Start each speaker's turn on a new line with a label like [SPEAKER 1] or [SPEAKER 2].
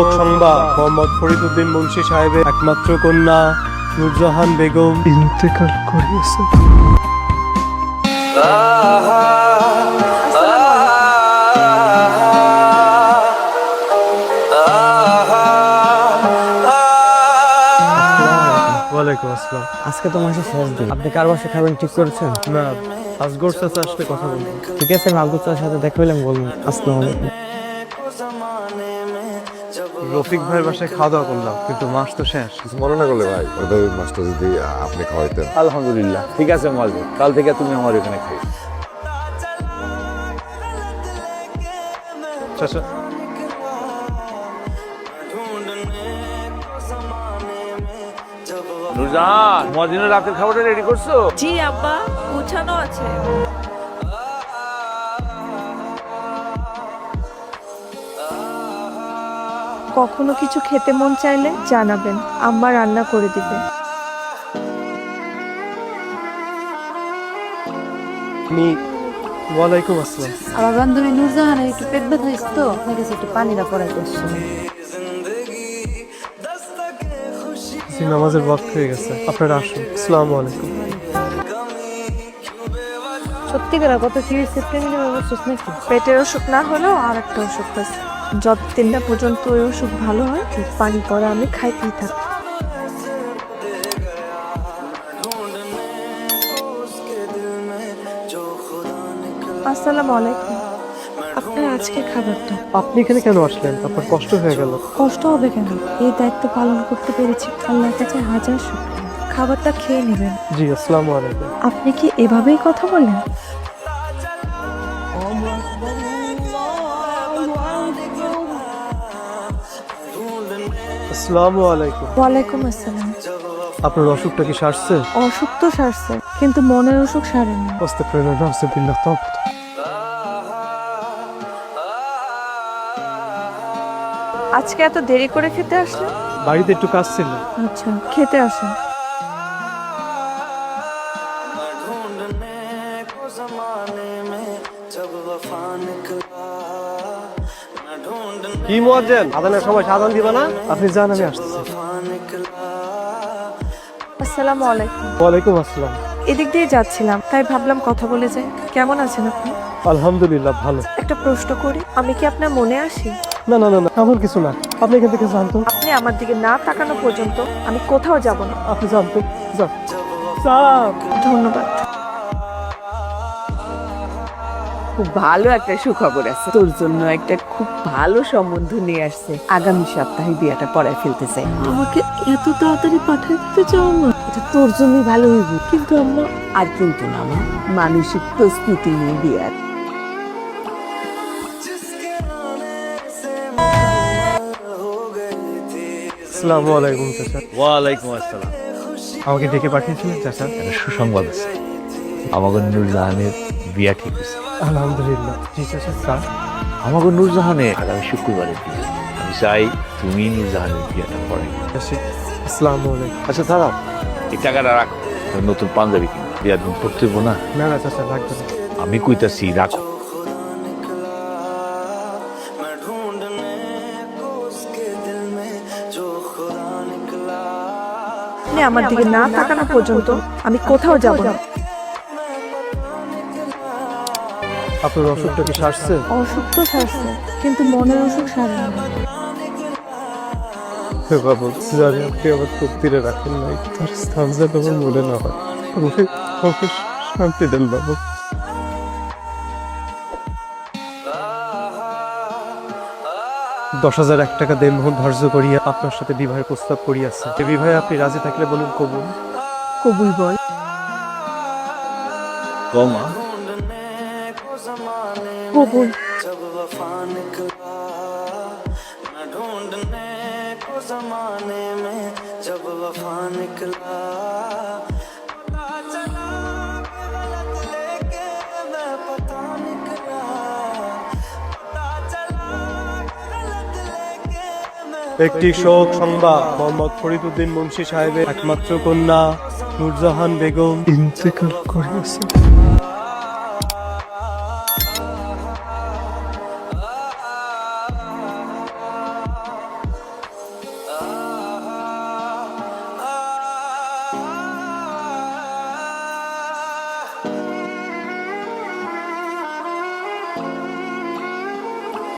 [SPEAKER 1] শোক সংবাদ। মোহাম্মদ ফরিদুদ্দিন মুন্সি সাহেবের একমাত্র কন্যা নুরজাহান বেগম। ইন্তেকাল করিয়েছে ওয়ালাইকুম আসসালাম।
[SPEAKER 2] আজকে তো মাসে শেষ দিন। আপনি কার বাসা খাবেন ঠিক করেছেন?
[SPEAKER 1] না আজগর চাচা আসলে কথা বলব।
[SPEAKER 2] ঠিক আছে আমি আব্দুল সাথে দেখা হইলাম বলব আসসালামু আলাইকুম।
[SPEAKER 1] রফিক ভাইয়ের বাসায় খাওয়া দাওয়া করলাম কিন্তু মাস তো শেষ।
[SPEAKER 3] কিছু মনে না করলে ভাই ওই মাছটা যদি আপনি খাওয়াইতেন।
[SPEAKER 4] আলহামদুলিল্লাহ ঠিক আছে মালবো কাল থেকে তুমি আমার এখানে খাই।
[SPEAKER 1] চাচা।
[SPEAKER 4] মদিনের রাতের খাবারটা রেডি করছ?
[SPEAKER 5] জি আব্বা গুছানো আছে। কখনো কিছু খেতে মন চাইলে জানাবেন আম্মা রান্না করে দিবে।
[SPEAKER 1] আমি ওয়ালাইকুম আসসালাম।
[SPEAKER 6] আমার বান্ধবী নুরজাহানের একটু পেট ব্যথা হয়েছে তো আপনার কাছে একটু পানিটা পড়াই করছি
[SPEAKER 1] নামাজের ওয়াক্ত হয়ে গেছে। আপনারা আসুন। আসসালামু আলাইকুম।
[SPEAKER 6] সত্যি করে কত কি হয়েছে? প্রেমিকের অবস্থা নাকি?
[SPEAKER 5] পেটের অসুখ না হলেও আর একটা অসুখ আছে। যতদিন না পর্যন্ত ওই অসুখ ভালো হয় পানি পরে আমি খাইতেই থাকি। আসসালামু আলাইকুম। আপনার আজকে খাবারটা?
[SPEAKER 1] আপনি এখানে কেন আসলেন? আপনার কষ্ট হয়ে গেল।
[SPEAKER 5] কষ্ট হবে কেন? এই দায়িত্ব পালন করতে পেরেছি। আল্লাহর কাছে হাজার শুকরিয়া। খাবারটা খেয়ে নেবেন।
[SPEAKER 1] জি আসসালামু আলাইকুম।
[SPEAKER 5] আপনি কি এভাবেই কথা বলেন?
[SPEAKER 1] আসসালামু আলাইকুম।
[SPEAKER 5] ওয়ালাইকুম আসসালাম।
[SPEAKER 1] আপনার অসুখটা কি সারছে?
[SPEAKER 5] অসুখ তো সারছে কিন্তু মনের অসুখ সারেনি।
[SPEAKER 1] আস্তাগফিরুল্লাহ নাউজুবিল্লাহ তাওবা
[SPEAKER 5] আজকে এত দেরি করে খেতে আসলে
[SPEAKER 1] বাড়িতে একটু কাজ ছিল।
[SPEAKER 5] আচ্ছা খেতে আসেন।
[SPEAKER 1] কি মুয়াজ্জিন আদানের সময় সাধান দিবা না? আপনি যান আমি আসতেছি।
[SPEAKER 5] আসসালামু আলাইকুম।
[SPEAKER 1] ওয়ালাইকুম আসসালাম।
[SPEAKER 5] এদিক দিয়ে যাচ্ছিলাম তাই ভাবলাম কথা বলে যাই। কেমন আছেন আপনি?
[SPEAKER 1] আলহামদুলিল্লাহ ভালো।
[SPEAKER 5] একটা প্রশ্ন করি আমি কি আপনার মনে আসি?
[SPEAKER 1] না না না না এমন কিছু না। আপনি এখান থেকে জানতো
[SPEAKER 5] আপনি আমার দিকে না তাকানো পর্যন্ত আমি কোথাও যাব না।
[SPEAKER 1] আপনি জানতো যান।
[SPEAKER 5] ধন্যবাদ।
[SPEAKER 7] খুব ভালো একটা সুখবর আছে। তোর জন্য একটা খুব ভালো সম্বন্ধ নিয়ে আসছে। আগামী সপ্তাহে বিয়েটা পড়ায় ফেলতে চাই।
[SPEAKER 5] আমাকে এত তাড়াতাড়ি পাঠিয়ে দিতে চাও না?
[SPEAKER 7] এটা তোর জন্য ভালো হইব। কিন্তু আম্মা আর কিন্তু না মা। মানসিক প্রস্তুতি নিয়ে বিয়ার
[SPEAKER 1] আসসালামু আলাইকুম চাচা।
[SPEAKER 4] ওয়ালাইকুম আসসালাম।
[SPEAKER 1] আমাকে ডেকে পাঠিয়েছিলেন চাচা?
[SPEAKER 4] একটা সুসংবাদ আছে। আমাকে নুরজাহানের বিয়া ঠিক হয়েছে
[SPEAKER 1] আলহামদুলিল্লাহ। জি চাচা স্যার
[SPEAKER 4] আমাকে নুরজাহানের আগামী শুক্রবারের বিয়ে আমি চাই তুমি নুরজাহানের বিয়াটা পড়াই
[SPEAKER 1] আসি আসসালামু আলাইকুম
[SPEAKER 4] আচ্ছা দাঁড়াও। এই টাকাটা রাখো। নতুন পাঞ্জাবি কিনবো। বিয়ার দিন পড়তে না।
[SPEAKER 1] না না চাচা লাগবে না।
[SPEAKER 4] আমি কইতাছি রাখো।
[SPEAKER 5] আমার দিকে না তাকানো পর্যন্ত আমি কোথাও যাব না।
[SPEAKER 1] আপনার অসুখটা কি সারছে?
[SPEAKER 5] অসুখ তো সারছে কিন্তু মনের অসুখ সারেনি।
[SPEAKER 1] হে বাবু জানি আপনি আমার তক্তিরে রাখেন নাই তার স্থান যেন আমার মনে না হয়। আমাকে আমাকে শান্তি দেন বাবু। দশ হাজার এক টাকা দেন মোহন ধার্য করিয়া আপনার সাথে বিবাহের প্রস্তাব করিয়াছে। বিবাহে আপনি রাজি থাকলে বলুন কবুল।
[SPEAKER 5] কবুল বল।
[SPEAKER 4] কমা।
[SPEAKER 5] কবুল
[SPEAKER 1] একটি শোক সংবাদ মোহাম্মদ ফরিদুদ্দিন মুন্সি সাহেবের একমাত্র কন্যা নুরজাহান বেগম। ইন্তেকাল করিয়াছে